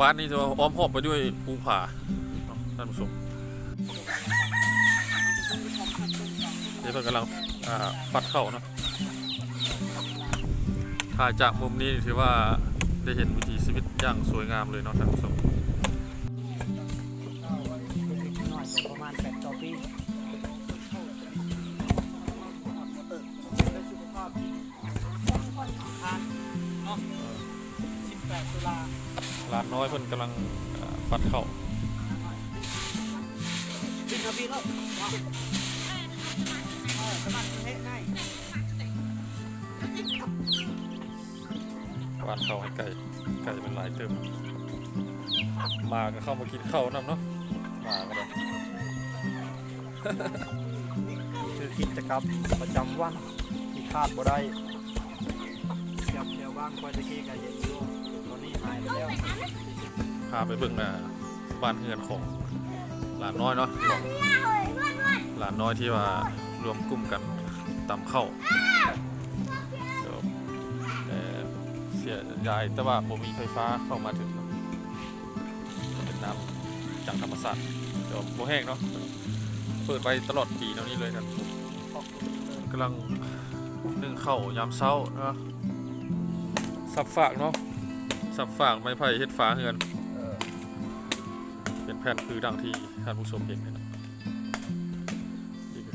บ้านนี้จะอ้อมหอบไปด้วยภูผาท่านผู้ชมนี่เพิ่นกำลังปัดเข้าเนาะถ่ายจากมุมนี้ถือว่าได้เห็นวิถีชีวิตอย่างสวยงามเลยเนาะท่านผู้ชม หลานกำลังฟัดเข้าดึงทวีแล้วสมัครเทให้วานเข้าให้ไก่ไก่เป็นหลายเติมมาก็เข้ามากินข้าวนำเนาะมาก็ได้คือกิจกรรมประจำวันที่คาดบ่ได้เกี่ยวเกี่ยวบ้างคอยตะกี้ก็เห็นอยู่ตอนนี้หายไปแล้ว พาไปเบิ่งอ่าบ้านเฮือนของหลานน้อยเนาะหลานน้อยที่ว่ารวมกลุ่มกันตำเข้าวเดี๋ยวเอ่อเสียยายแต่ว่าผมมีไฟฟ้าเข้ามาถึงเนาะเป็นน้ำจากธรรมศาสตร์เดี๋ยวโมแห้งเนาะเปิดไปตลอดปีเนาะนี่เลยกันกำลังนึ่งข้าวยามเช้าเนาะสับฝากเนาะสับฝากไม้ไผ่เฮ็ดฟ้าเฮือนเป็นแผ่นคือดังที่ท่านผู้ชมเห็นนะนี่คือ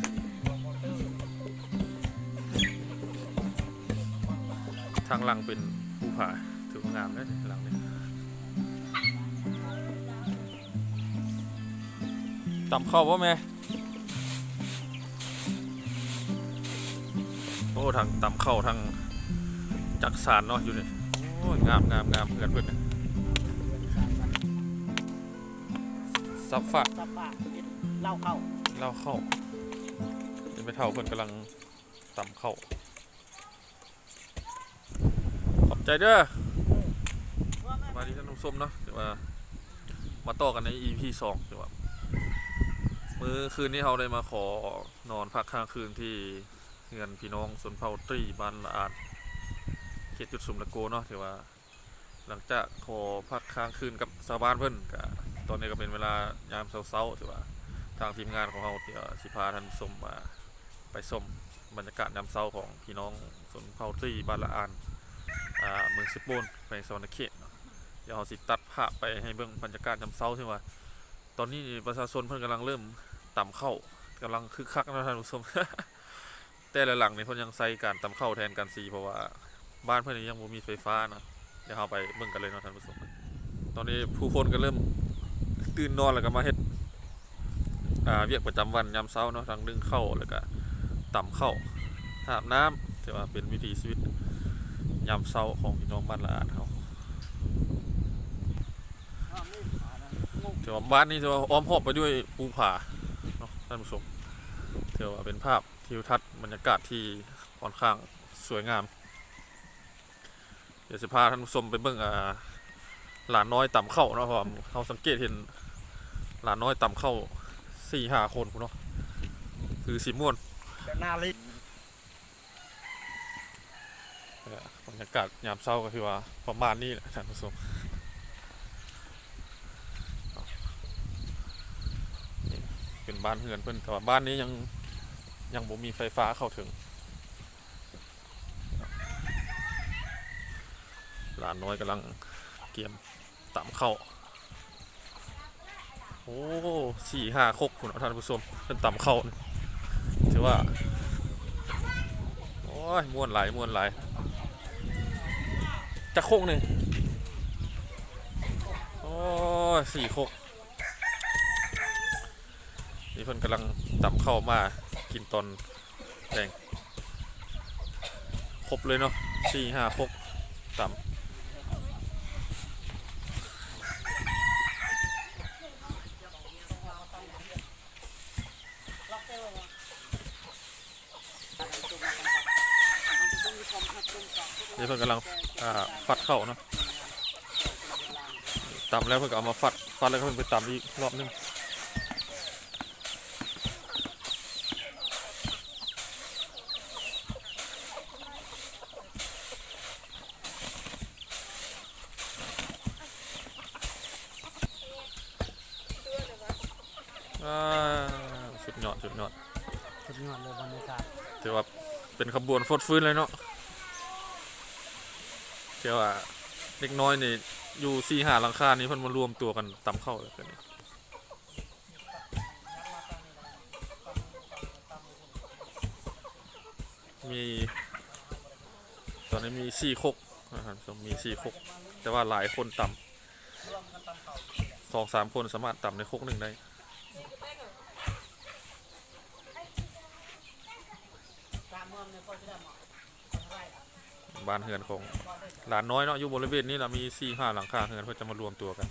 ทางหลังเป็นภูผาถือว่างามเลยหลังนี้ต่ำเข้าวะแม่โอ้ทางต่ำเข้าทางจักสารเนาะอยู่นี่โอ้ยงามงามงามเพื่อนเพื่อน ซับฝากสับปะเล่าเข้าเล่าเข้าเดี๋ยวไปเท่าเพื่อนกำลังตำเข้าขอบใจเด้อสวัสดีท่านผู้ชมเนาะเดี๋ยวว่ามาต่อกันใน EP สองเดี๋ยวว่ามื้อคืนนี้เราได้มาขอนอนพักค้างคืนที่เงินพี่น้องสวนเผาตรีบ้านละอาดเขตจุดสุมตะโกเนาะถือว่า หลังจากขอพักค้างคืนกับชาวบ้านเพื่อนก็ ตอนนี้ก็เป็นเวลายามเช้าๆถือว่าทางทีมงานของเราเดี๋ยวสิพาท่านชมมาไปชมบรรยากาศยามเช้าของพี่น้องสวนเผาตรีบ้านละอานอ่าเมืองสิบโบนแขวงสวรรณเขตเนาะเดี๋ยวเราสิตัดภาพไปให้เบิ่งบรรยากาศยามเช้าที่ว่าตอนนี้ประชาชนเพิ่นกำลังเริ่มต่ำเข้ากำลังคึกคักนะท่านผู้ชมแต่ละหลังนี่เพิ่นยังใช้การต่ำเข้าแทนการซีเพราะว่าบ้านเพิ่นยังบ่มีไฟฟ้านะเดี๋ยวเราไปเบิ่งกันเลยเนาะท่านผู้ชมตอนนี้ผู้คนก็เริ่ม ตื่นนอนแล้วก็มาเฮ็ดอ่าเวียกประจำวันยามเช้าเนาะทั้งนึ่งข้าวแล้วก็ต่ำข้าวอาบน้ำถือว่าเป็นวิถีชีวิตยามเช้าของพี่น้องบ้านละอาดเขาถือว่าบ้านนี้ถือว่าอ้อมหอบไปด้วยภูผาเนาะท่านผู้ชมถือว่าเป็นภาพทิวทัศน์บรรยากาศที่ค่อนข้างสวยงาม เดี๋ยวจะพาท่านผู้ชมไปเบิ่งอ่าหลานน้อยต่ำเข้าเนาะเพราะว่าเราสังเกตเห็น หลานน้อยต่ำเข้าสี่ห้าคนพุ่นเนาะคือสีม่วนแต่หน้าลิเออบรรยากาศยามเช้าก็คือว่าประมาณนี้แหละท่านผู้ชมนี่เป็นบ้านเฮือนเพิ่นแต่ว่าบ้านนี้ยังยังบ่มีไฟฟ้าเข้าถึง หลานน้อยกำลังเกียมตามเข้า โอ้สี่ห้าคกคุณท่านผู้ชมเป็นต่ำเข้านี่ถือว่า โอ้ยม่วนหลายม่วนหลายจะโคกหนึ่งโอ้ยสี่โคกนี่เพิ่นกำลังต่ำเข้ามากินตอนแดงครบเลยเนาะสี่ห้าโคกต่ำ นี่เพิ่งกำลังฟัดเข่านะตำแล้วเพิ่งเอามาฟัดฟัดแล้วเพิ่งไปตำอีกรอบนึงสุดยอดสุดยอดสุดยอดเลยบรรยากาศถือว่าเป็นขบวนฟดฟื้นเลยเนาะ เที่ว่าเล็กน้อยนี่อยู่สี่หาหลังคานี้เพิ่นมารวมตัวกันตำเข้าเลยกันมี ตอนนี้มีสี่คกนะครับมีสี่คก แต่ว่าหลายคนต่ำสองสามคนสามารถต่ำในคกหนึ่งได้ บ้านเฮือนของหลานน้อยเนาะอยู่บริเวณนี้เรามีสี่ห้าหลังคาเฮือนเพื่อจะมารวมตัวกัน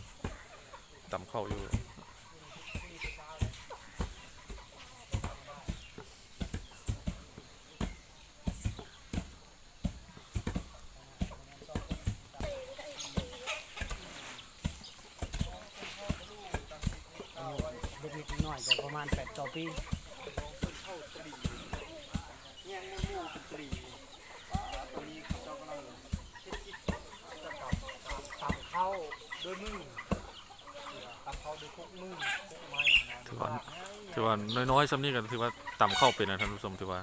ต่ำเข้าอยู่ เด็กๆน้อยๆก็ประมาณ8ต่อปีตำเข้าด้วยมือตำเข้าด้วยคุกมือคุกไม้ ถือว่าถือว่าน้อยๆ ซ้ำนี้กันถือว่าตำเข้าเป็นนะท่านผู้ชมถือว่า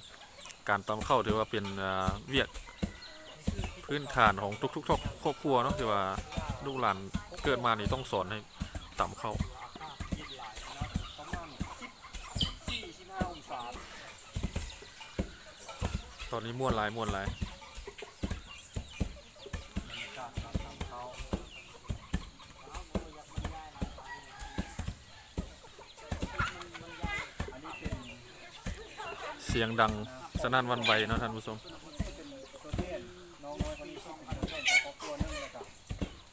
การตำเข้าถือว่าเป็นเวียกพื้นฐานของทุกๆครอบครัวเนาะถือว่าลูกหลานเกิดมานี่ต้องสอนให้ตำเข้าตอนนี้ม้วนลายม้วนลาย บรรยากาศการตำเข้า อันนี้เป็น เสียงดังสนั่นวันไหวนะท่านผู้ชม ตัวเทศน้องน้อยคนนี้ซึ่งเป็นตัวเทศของครอบครัวนั่นแหละครับ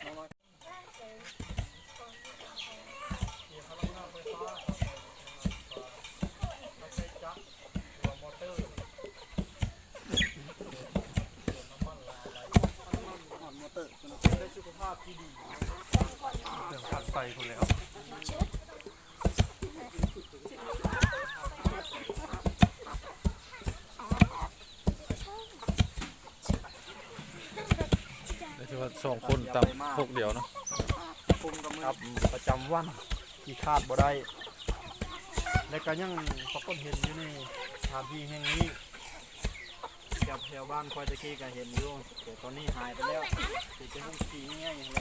น้องน้อยเกี่ยวกับพลังงานไฟฟ้าเราใช้จักรหรือว่ามอเตอร์มอเตอร์ได้สุขภาพที่ดีเครื่องตัดไฟคนแล้ว ถือว่าสองคนต่ำพกเดียวเนาะ ครับ ประจำวันที่คาดบ่ได้และก็ยังปรากฏเห็นอยู่ในสถานที่แห่งนี้แถวแถวบ้านคอยตะกี้ก็เห็นอยู่แต่ตอนนี้หายไปแล้วเดี๋ยวจะห้องสีง่ายอย่างไร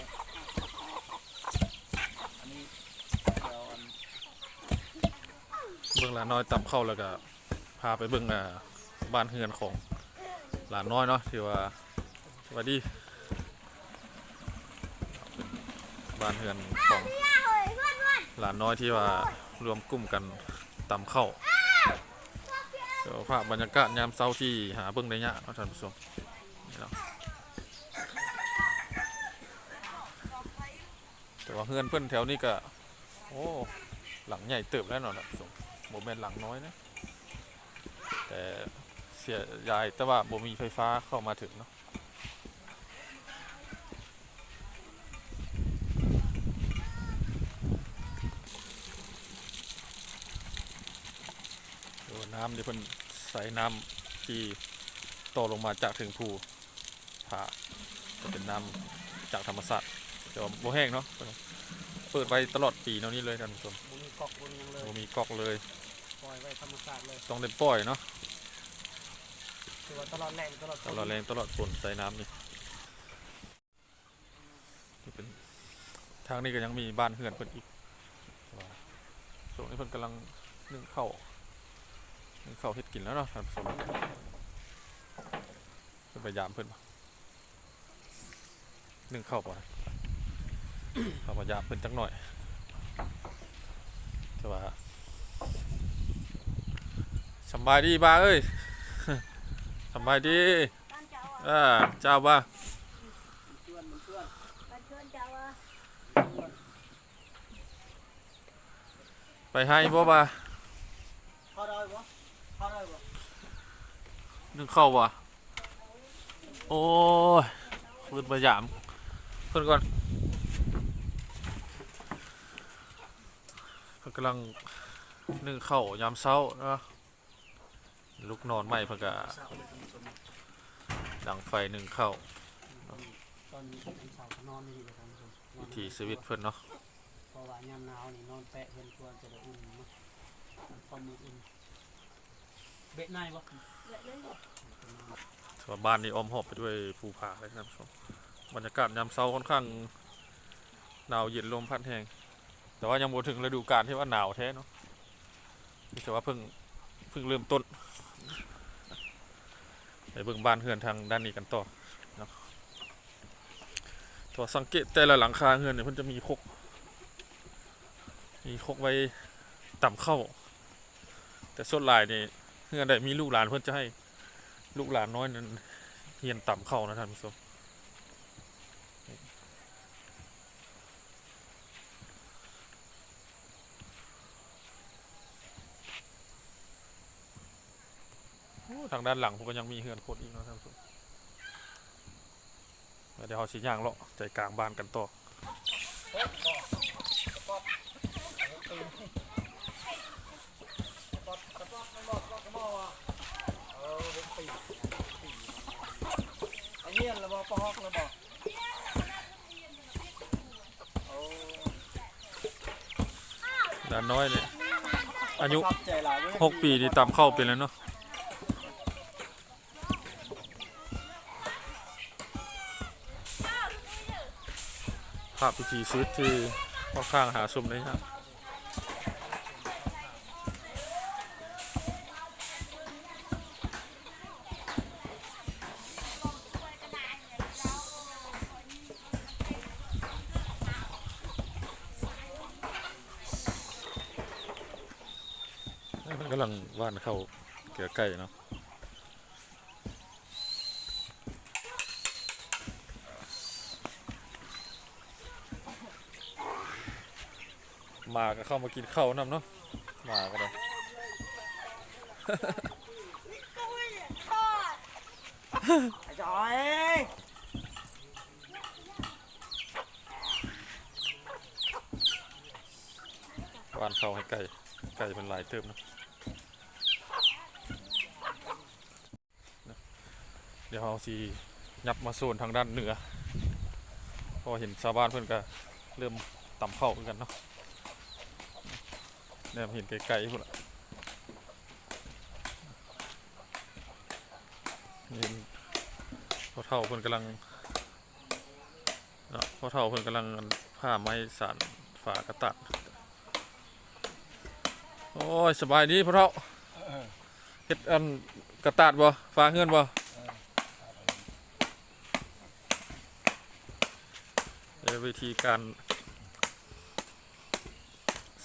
อันนี้แถวอันเบื้องหลานน้อยต่ำเข้าแล้วก็พาไปเบื้องอ่าบ้านเฮือนของหลานน้อยเนาะที่ว่าสวัสดี บ้านเฮือนของหลานน้อยที่ว่ารวมกลุ่มกันตำเข้าเดี๋ยวภาพบรรยากาศยามเช้าที่หาเบื้องได้ยากเนาะท่านผู้ชมนี่เนาะแต่ว่าเฮือนเพื่อนแถวนี้ก็โอ้หลังใหญ่เติบแล้วเนาะท่านผู้ชมโมเมนหลังน้อยนะแต่เสียยายแต่ว่าบ่มีไฟฟ้าเข้ามาถึงเนาะดู น้ำที่เพิ่นใส่น้ำที่โตลงมาจากถึงภูผาจะเป็นน้ำจากธรรมศาสตร์แต่ว่าบ่แห้งเนาะเปิดไว้ตลอดปีเนาะนี่เลยท่านผู้ชมบุมีกอกบุมียังเลยบ่มีก๊อกเลยปล่อยไว้ธรรมชาติเลยต้องได้ปล่อยเนาะคือว่าตลอดแรงตลอดตลอดแรงตลอดฝนใส่น้ำนี่นี่เป็นทางนี้ก็ยังมีบ้านเฮือนเพิ่นอีกแต่ว่าช่วงนี้เพิ่นกำลังนึ่งข้าว นึ่งข้าเฮ็ดกินแล้วเนาะท่านผู้ชมพยายามเพิ่นบ่หนึ่งเข้าวป่ะเข้าพยายามเพิ่นจักหน่อยแต่ว่าสบายดีบ้าเอ้ยสบายดีอ่าเจ้าบ้าไปให้บ่บ้าได้ปะเข้าได้ปะ นึ่งข้าวบ่โอ้ยฟืนพยายามเพิ่นก่อนเพิ่นกำลังนึ่งเข้ายามเช้านะลูกนอนใหม่พิ่นก็ดังไฟนึ่งเข้าวตอนนี้เป็นสาวนอนนี่เลยท่านผู้ชมนอวินถีชีวิตเพิ่อนเนาะเพราะว่ายามหนาวนี่นอนแปะเห็นควรจะได้อุ่นเนาะความมืออื่น เบะในบ่เละเลยส่วนบ้านนี้อ้อมหอบไปด้วยภูผาเลยนะครับชมบรรยากาศยามเช้าค่อนข้างหนาวเย็นลมพัดแห้งแต่ว่ายังบ่ถึงฤดูกาลที่ว่าหนาวแท้เนาะแต่ว่าเพิ่งเพิ่งเริ่มต้นไปเบิ่งบ้านเฮือนทางด้านนี้กันต่อนะตัวสังเกตแต่ละหลังคาเฮือนเนี่ยเพิ่นจะมีคก มีคกไว้ต่ำเข้า แต่ส่วนลายนี่ เฮือนใดมีลูกหลานเพิ่นจะให้ลูกหลานน้อยนั้นเฮียนต่ำเข้านะท่านผู้ชมทางด้านหลังผมก็ยังมีเฮือนโคตรอีกนะท่านผู้ชมเดี๋ยวเราชี้ย่างเลาะใจกลางบ้านกันต่อ ไอ้เหี้ยระบปอกระบโอ้ด้านน้อยเนี่ยอายุชอบใจหลายเว้ยหกปีนี่ต่ำเข้าเป็นแล้วเนาะภาพพิธีชีวิตที่ค่อนข้างหาชมได้ยาก มันกำลัง ว่านเข้าเกลือไก่เนาะหมาก็เข้ามากินข้าวนำเนาะหมาก็ได้ไอ้จอยว่านเข้าให้ไก่ไก่เป็นหลายเติมเนาะ ดี๋ยวเราสิยับมาโซนทางด้านเหนือเพอเห็นชาวบ้านเพื่อนก็เริ่มต่ำเข้าเหมือนกันเนาะเนี่ยเห็นไกลๆพุ่นละเห็นพ่อเท่าเพื่อนกำลังเนาะพ่อเท่าเพื่อนกำลังผ้าไม้สานฝากระตัดโอ้ยสบายดีพ่อเฒ่าเฮ็ดอันกระตาดบ่ฟ้าเฮือนบ่เดี๋ย ววิธีการ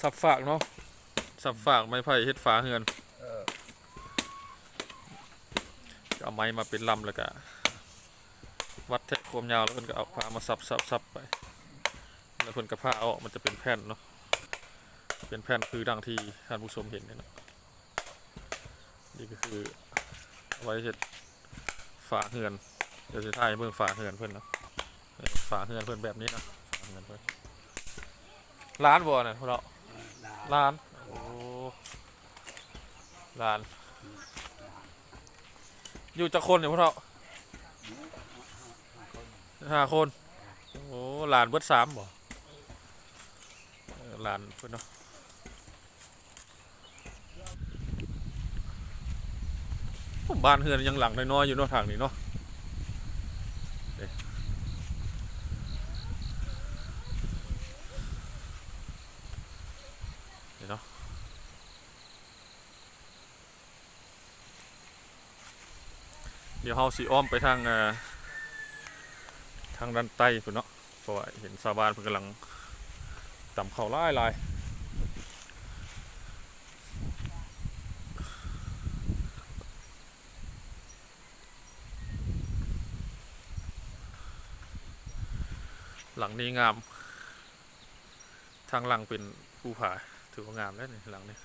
สับฝากเนาะสับฝากไม้ไผ่เฮ็ดฝาเฮือนก็เอาไม้มาเป็นลำแล้วก็วัดแทะความยาวแล้วเพิ่นก็เอาผ้ามาสับสับสับไป แล้วเพิ่นก็ผ้าเอาออกมันจะเป็นแผ่นเนาะเป็นแผ่นคือดังที่ท่านผู้ชมเห็นเนี่ยนะนี่ก็คือเอาไว้เห็ดฝาเฮือนเดี๋ยวจะถ่ายให้เบิ่งฝาเฮือนเพื่อนเนาะเออ ฝาเฮือนเพื่อนแบบนี้นะฝาเฮือนเพื่อนร้านบ่เนี่ยพวกเราร้านโอ้ร้าน อยู่จักคนเนี่ยพวกเราห้าคนโอ้หลานเบิดสามบ่เออหลานเพื่อนเนาะบ้านเฮือนยังหลังน้อยๆอยู่นอกทางนี้เนาะเด้นี่เนาะเดี๋ยวเฮาสิอ้อมไปทางทางด้านใต้พุ่นเนาะเพราะว่าเห็นชาวบ้านเพิ่นกำลังต่ำเขาหลายหลายหลังนี้งาม ทางหลังเป็นภูผาถือว่างามแล้วนี่หลังนี้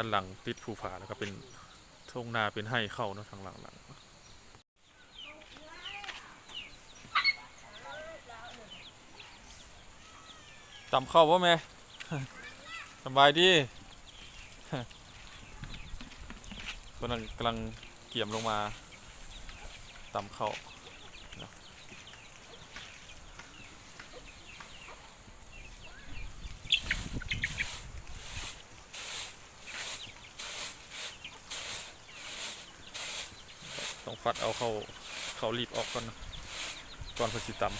ด้านหลังติดภูผาแล้วก็เป็นทุ่งนาเป็นให้เข้าเนาะทางหลังหลังต่ำเข้าป่ะแม่สบายดีกำลังกำลังเกี่ยมลงมาต่ำเข้าะ ฟัดเอาเขาเขารีบออกก่อนก่อนพิ่นสิตำ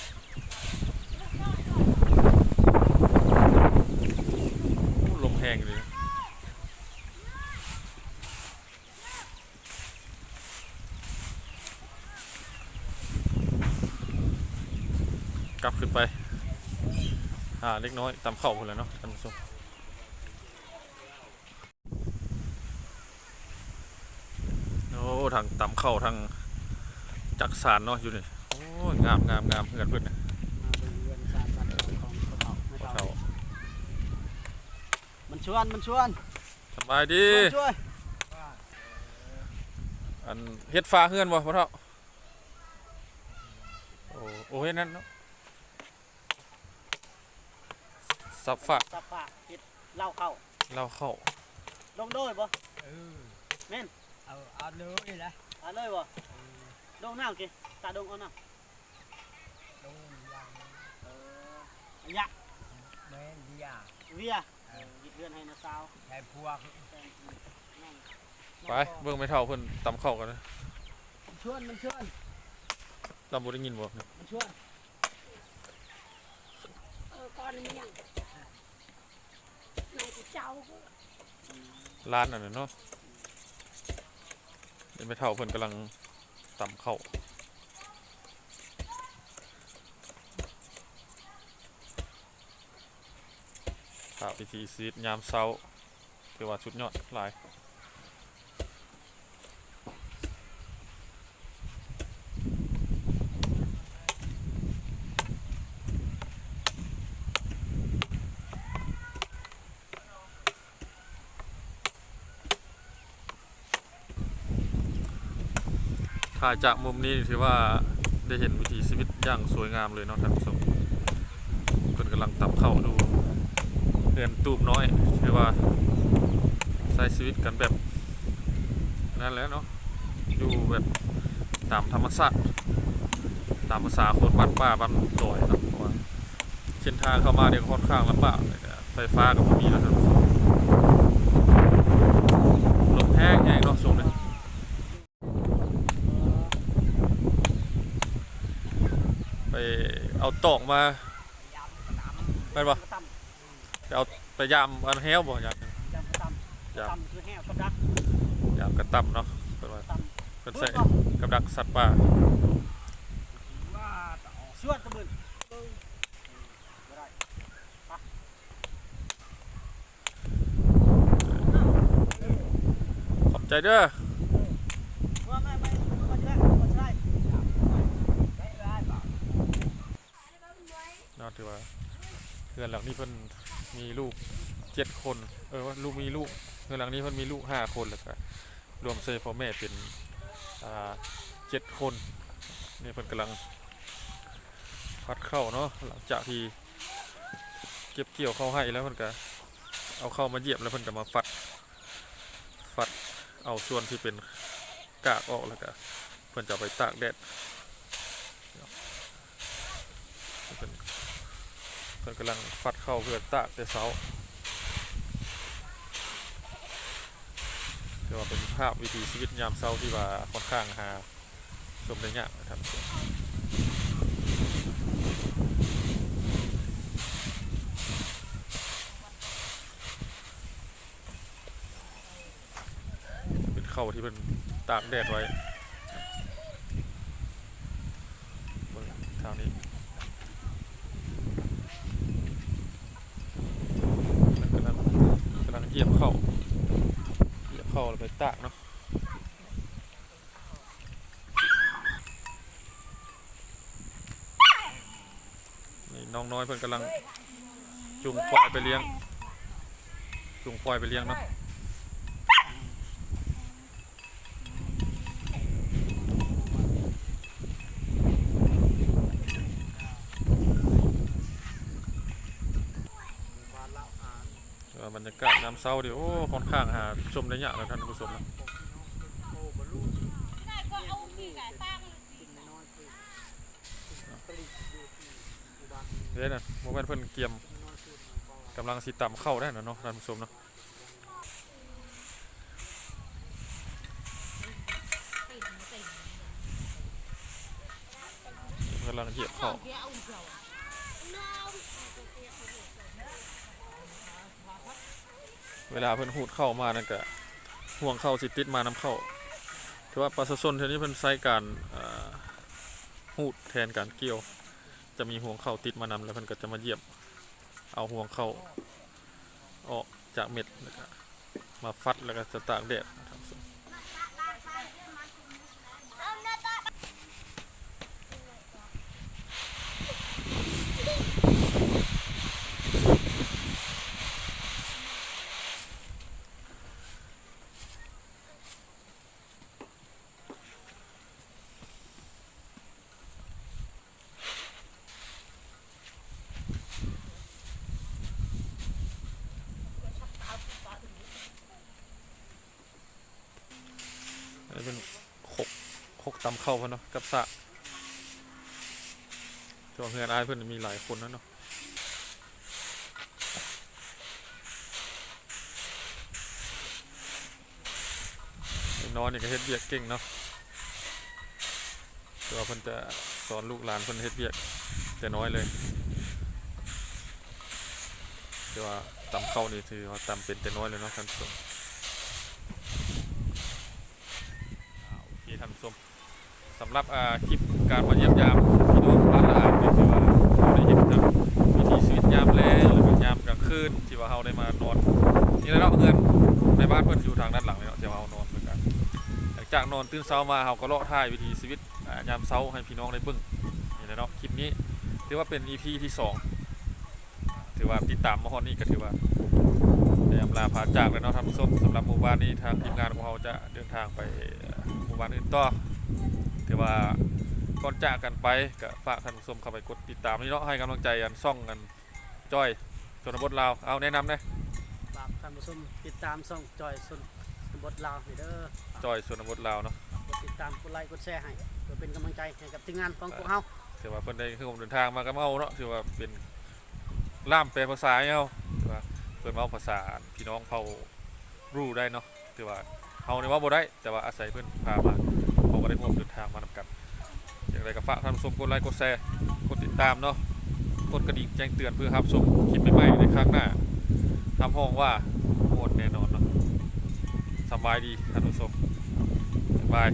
โอ้ลมแห้งเลยกลับขึ้นไปหาเล็กน้อยตามเข่าคนแล้วเนาะท่านผู้ชมโอ้ทางตามเข่าทาง จักสารเนาะอยู่นี่โอ้ยงามงามงามเพื่อนเพื่อนเนเรือนการตัดของกระเป๋าไม่พวกเท่าเขามันชวนมันชวนสบายดีช่วยช่วยอันเฮ็ดฟ้าเฮือนบ่พ่อเฒ่าโอ้โอ้เฮ็ดนั่นเนาะสับฝาสับปะคิดเล่าเข้าเราเข้าลงโดยบ่เออแม่นเอาเอาเลยนะเอาเลยบ่ ดงน้ำกิตาดงเอาน้ลงยังำเอออะยะแม่นเดียเวียเออหยิบเรือนให้นะสาวใช้พวกแฟนน้องไปเบิ่งไม่เท่าเพิ่นตำเข้ากันนะมันชวนมันชวนเราบ่ได้ยินบ่เนี่ยมันชวนเออก่อนนี้ยังนายเจ้าก็ร้านอันนั้นเนาะเดี๋ยวไม่เท่าเพิ่นกำลัง ตำเข้าภาวพิธีซีดยามเช้าถือว่าชุดยอดหลาย ถ่ายจากมุมนี้ถือว่าได้เห็นวิถีชีวิตอย่างสวยงามเลยเนาะท่านผู้ชมเพิ่นกำลังตับเข้าดูเรือนตูบน้อยถือว่าใช้ชีวิตกันแบบนั่นแหละเนาะอยู่แบบตามธรรมชาติตามภาษาคนบ้านป่าบ้านดอยนะเพราะว่าเส้นทางเข้ามาเนี่ยค่อนข้างลำบากเลยนะไฟฟ้าก็ไม่มีแล้วท่านผู้ชมลมแห้งแห้งเนาะชมเลย ไป เอาตอกมาไปปะกระตไปเอาไปยามอันแฮวบ่ยามำจำกระตำกระตำคือแห้วกับดักยามกระตับเนาะเป็นว่าเป็นใส่กับดักสัตว์ป่าชวนตะบึนขอบใจเด้อ ว่าไม่ไม่ไม่ใช่ไม่ใช่ ได้ได้บ่ คือว่าเพื่อนหลังนี้เพิ่นมีลูกเจ็ดคน เออว่าลูกมีลูกเพื่อนหลังนี้เพิ่นมีลูกห้าคนแล้วก็รวมเซพ่อแม่เป็นอ่าเจ็ดคนนี่เพิ่นกำลังพัดเข้าเนาะหลังจากที่เก็บเกี่ยวเข้าให้แล้วเพิ่นก็เอาเข้ามาเหยียบแล้วเพิ่นก็มาฟัดฟัดเอาส่วนที่เป็นกากออกแล้วก็เพิ่นจะไปตากแดดเพิ่น เพิ่นกำลังฟัดเข้าเพื่อตากแต่เช้าถือว่าเป็นภาพวิถีชีวิตยามเช้าที่ว่าค่อนข้างหาชมได้ยากนะครับเป็นเข้าที่เป็นตากแดดไว้ทางนี้กำลังกำลังเห ยียบเข้าเหยียบเข้าแล้วไปตากเนาะนี่น้องน้อยเพิ่นกำลังจุงควายไปเลี้ยงจุงควายไปเลี้ยงเนาะ เอ่อบรรยากาศน้ำ เศร้าเดี๋ยวโอ้ค่อนข้างหาชมได้ยากนะท่านผู้ชมนะเดี๋ยวนะโมเมนเพิ่อนเกียมกำลังสิต่ำเข้าได้นะเนาะท่านผู้ชมเนาะกำลังเหยียบเข้า เวลาเพิ่นหูดเข้ามานั่นก็ห่วงเข้าสิติดมาน้ำเข้าถือว่าประชาชนเท่านี้เพิ่นใช้การหูดแทนการเกี่ยว จะมีห่วงเข้าติดมานำแล้วเพิ่นก็จะมาเหยียบเอาห่วงเข้าออกจากเม็ดแล้วก็มาฟัดแล้วก็จะตากแดดนะครับ อันนี้เป็นขกขก ตำเข้าเพิ่นเนาะกับสะตัวเฮือนอายเพิ่อนมีหลายคนนะเนาะไอ้นอนนี่ก็เฮ็ดเวียกเก่งเนาะตัวาเพิ่นจะสอนลูกหลานเพิ่นเฮ็ดเวียกแต่น้อยเลยแต่ว่าตำเข้านี่ถือว่าตำเป็นแต่น้อยเลยเนาะท่านผู้ชมโอเคท่านผู้ชม สำหรับคลิปการมาเยี่ยมยามพี่น้องร้านอาหารนี่ถือว่าเราได้เห็นทั้งวิถีชีวิตยามแลงหรือว่ายามกลางคืนที่ว่าเราได้มานอนนี่และเนาะเพื่อนในบ้านเพื่อนอยู่ทางด้านหลังเลยเนาะที่ว่าเรานอนเหมือนกันหลังจากนอนตื่นเช้ามาเราก็เลาะท่ายวิถีชีวิตยามเช้าให้พี่น้องได้เบิ่งนี่แหละเนาะคลิปนี้ถือว่าเป็น EP ที่สองถือว่าติดตามมาฮอดนี้ก็ถือว่าได้อำลาพาจากแล้วเนาะท่านผู้ชมสำหรับหมู่บ้านนี้ทางทีมงานของเราจะเดินทางไปหมู่บ้านอื่นต่อ ถือว่าก่อนจากกันไปก็ฝากท่านผู้ชมเข้าไปกดติดตามนี่เนาะให้กำลังใจกันซ่องกันจ้อยชนบทลาวเอาแนะนำเลยฝากท่านผู้ชมติดตามช่องจอยสุนบทลาวให้เด้อจ้อยชนบทลาวเนาะกดติดตามกดไลค์กดแชร์ให้เพื่อเป็นกำลังใจให้กับทีมงานของพวกเฮาถือว่าเพิ่นได้คือผมเดินทางมากับเฮาเนาะถือว่าเป็นล่ามแปลภาษาให้เฮาถือว่าเพิ่นเว้าภาษาพี่น้องเฮารู้ได้เนาะถือว่าเฮาเนี่ยเว่าบ่ได้แต่ว่าอาศัยเพิ่นพามาเขาก็ ได้ร่วมเดินทางมานำกัน อย่างไรก็ฝากท่านผู้ชมกดไลค์กดแชร์กดติดตามเนาะกดกระดิ่งแจ้งเตือนเพื่อรับชมคลิปใหม่ๆในครั้งหน้าทำห้องว่าโหดแน่นอนเนาะสบายดีท่านผู้ชมบายบาย